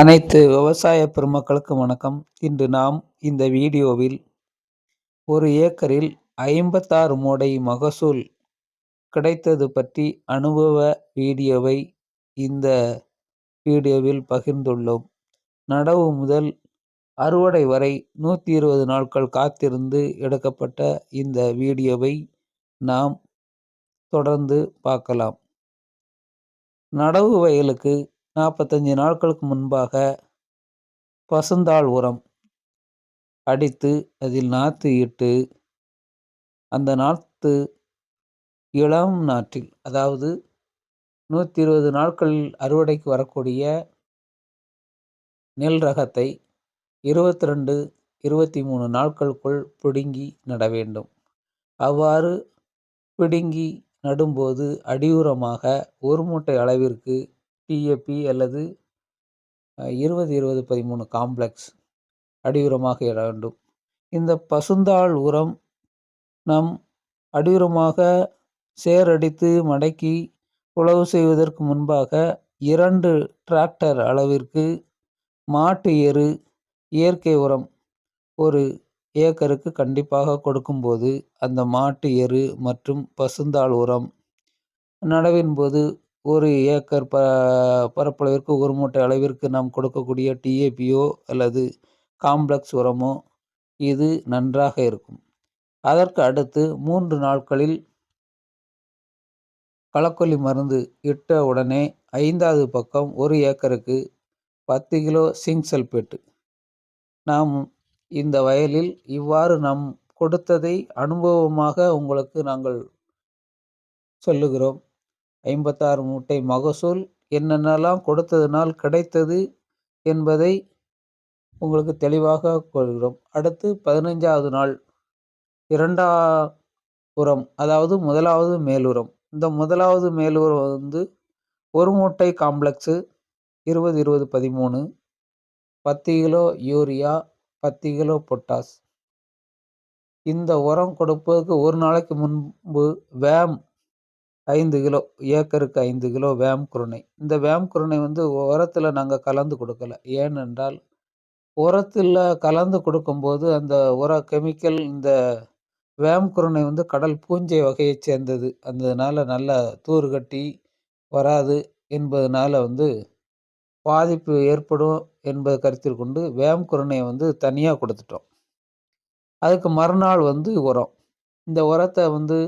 அனைத்து விவசாய பெருமக்களுக்கும் வணக்கம். இன்று நாம் இந்த வீடியோவில் ஒரு ஏக்கரில் ஐம்பத்தாறு மூடை மகசூல் கிடைத்தது பற்றி அனுபவ வீடியோவை இந்த வீடியோவில் பகிர்ந்துள்ளோம். நடவு முதல் அறுவடை வரை நூற்றி இருபது நாட்கள் காத்திருந்து எடுக்கப்பட்ட இந்த வீடியோவை நாம் தொடர்ந்து பார்க்கலாம். நடவு வயலுக்கு நாற்பத்தஞ்சு நாட்களுக்கு முன்பாக பசுந்தாள் உரம் அடித்து அதில் நாற்று இட்டு அந்த நாற்று இளம் நாற்றில் அதாவது நூற்றி இருபது நாட்களில் அறுவடைக்கு வரக்கூடிய நெல் ரகத்தை இருபத்தி ரெண்டு இருபத்தி மூணு நாட்களுக்குள் பிடுங்கி நட வேண்டும். அவ்வாறு பிடுங்கி நடும்போது அடியுரமாக ஒரு மூட்டை அளவிற்கு டிஏபி அல்லது இருபது இருபது பதிமூணு காம்ப்ளெக்ஸ் அடியுரமாக இட வேண்டும். இந்த பசுந்தாள் உரம் நம் அடியுரமாக சேரடித்து மடக்கி உழவு செய்வதற்கு முன்பாக இரண்டு டிராக்டர் அளவிற்கு மாட்டு எரு இயற்கை உரம் ஒரு ஏக்கருக்கு கண்டிப்பாக கொடுக்கும்போது அந்த மாட்டு எரு மற்றும் பசுந்தாள் உரம் நடவின் போது ஒரு ஏக்கர் ப பரப்பளவிற்கு ஒரு மூட்டை அளவிற்கு நாம் கொடுக்கக்கூடிய டிஏபியோ அல்லது காம்ப்ளெக்ஸ் உரமோ இது நன்றாக இருக்கும். அதற்கு அடுத்து மூன்று நாட்களில் களக்கொல்லி மருந்து இட்ட உடனே ஐந்தாவது பக்கம் ஒரு ஏக்கருக்கு பத்து கிலோ சிங்க் சல்பேட்டு நாம் இந்த வயலில் இவ்வாறு நாம் கொடுத்ததை அனுபவமாக உங்களுக்கு நாங்கள் சொல்லுகிறோம். ஐம்பத்தாறு மூட்டை மகசூல் என்னென்னலாம் கொடுத்ததுனால் கிடைத்தது என்பதை உங்களுக்கு தெளிவாக கொள்கிறோம். அடுத்து பதினைஞ்சாவது நாள் இரண்டா உரம் அதாவது முதலாவது மேலுரம். இந்த முதலாவது மேலுரம் வந்து ஒரு மூட்டை காம்ப்ளெக்ஸு இருபது இருபது பதிமூணு பத்து கிலோ யூரியா பத்து கிலோ பொட்டாஸ். இந்த உரம் கொடுப்பதற்கு ஒரு நாளைக்கு முன்பு வேம் ஐந்து கிலோ ஏக்கருக்கு ஐந்து கிலோ வேம் குருணை. இந்த வேம் குருணை வந்து உரத்தில் நாங்கள் கலந்து கொடுக்கல. ஏனென்றால் உரத்தில் கலந்து கொடுக்கும்போது அந்த உர கெமிக்கல் இந்த வேம் குருணை வந்து கடல் பூஞ்சை வகையை சேர்ந்தது. அதனால் நல்ல தூர் கட்டி வராது என்பதனால் வந்து பாதிப்பு ஏற்படும் என்பதை கருத்தில் கொண்டு வேம் குருணையை வந்து தனியாக கொடுத்துட்டோம். அதுக்கு மறுநாள் வந்து உரம். இந்த உரத்தை வந்து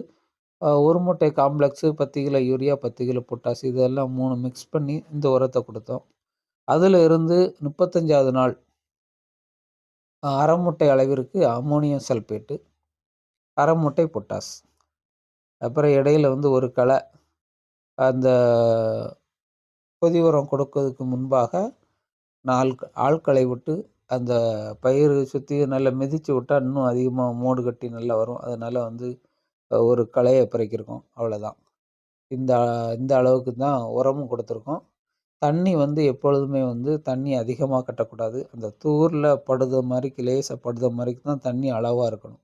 ஒரு மூட்டை காம்ப்ளெக்ஸு பத்து கிலோ யூரியா பத்து கிலோ பொட்டாஸ் இதெல்லாம் மூணு மிக்ஸ் பண்ணி இந்த உரத்தை கொடுத்தோம். அதில் இருந்து முப்பத்தஞ்சாவது நாள் அரை மூட்டை அளவிற்கு அம்மோனியம் சல்பேட்டு அரை மூட்டை பொட்டாஸ் அப்புறம் இடையில வந்து ஒரு களை அந்த கொதி உரம் கொடுக்கறதுக்கு முன்பாக நாள் ஆட்களை விட்டு அந்த பயிர் சுற்றி நல்லா மிதித்து விட்டால் இன்னும் அதிகமாக மோடு கட்டி நல்லா வரும். அதனால் வந்து ஒரு களையை பறிக்கிருக்கோம் அவ்வளோதான் இந்த இந்த அளவுக்கு தான் உரமும் கொடுத்துருக்கோம். தண்ணி வந்து எப்பொழுதுமே வந்து தண்ணி அதிகமாக கட்டக்கூடாது. அந்த தூரில் படுத மாதிரிக்கு லேசாக படுத மாதிரிக்கு தான் தண்ணி அளவாக இருக்கணும்.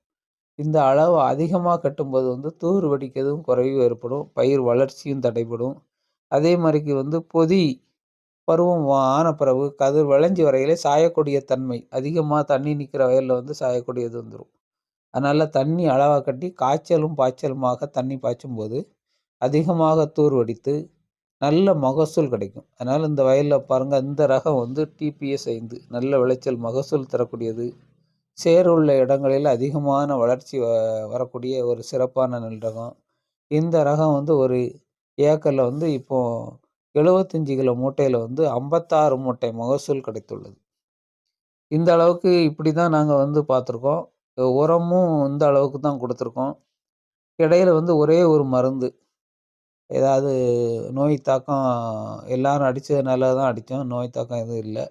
இந்த அளவு அதிகமாக கட்டும்போது வந்து தூர் வெடிக்கிறதும் குறைவு ஏற்படும். பயிர் வளர்ச்சியும் தடைப்படும் அதே மாதிரிக்கு வந்து பொதி பருவம் ஆன பிறகு கதிர் விளைஞ்சி வரையிலே சாயக்கூடிய தன்மை. அதிகமாக தண்ணி நிற்கிற வயலில் வந்து சாயக்கூடியது வந்துடும் அதனால் தண்ணி அளவாக கட்டி காய்ச்சலும் பாய்ச்சலுமாக தண்ணி பாய்ச்சும்போது அதிகமாக தூர் வடித்து நல்ல மகசூல் கிடைக்கும். அதனால் இந்த வயலில் பாருங்கள் இந்த ரகம் வந்து டிபிஎஸ் ஐந்து. நல்ல விளைச்சல் மகசூல் தரக்கூடியது. சேருள்ள இடங்களில் அதிகமான வளர்ச்சி வரக்கூடிய ஒரு சிறப்பான நெல் ரகம். இந்த ரகம் வந்து ஒரு ஏக்கரில் வந்து இப்போது எழுபத்தஞ்சி கிலோ மூட்டையில் வந்து ஐம்பத்தாறு மூட்டை மகசூல் கிடைத்துள்ளது. இந்த அளவுக்கு இப்படி தான் நாங்கள் வந்து பார்த்துருக்கோம். உரமும் இந்த அளவுக்கு தான் கொடுத்துருக்கோம். இடையில வந்து ஒரே ஒரு மருந்து. ஏதாவது நோய் தாக்கம் எல்லாரும் அடித்ததுனால தான் அடித்தோம். நோய் தாக்கம் எதுவும் இல்லை.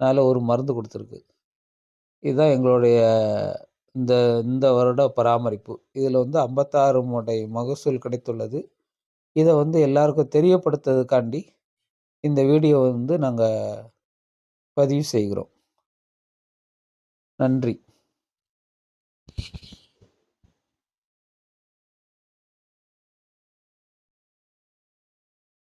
அதனால் ஒரு மருந்து கொடுத்துருக்கு. இதுதான் எங்களுடைய இந்த இந்த வருட பராமரிப்பு. இதில் வந்து ஐம்பத்தாறு மூட்டை மகசூல் கிடைத்துள்ளது. இதை வந்து எல்லாருக்கும் தெரியப்படுத்துறதுக்காண்டி இந்த வீடியோ வந்து நாங்கள் பதிவு செய்கிறோம். நன்றி. you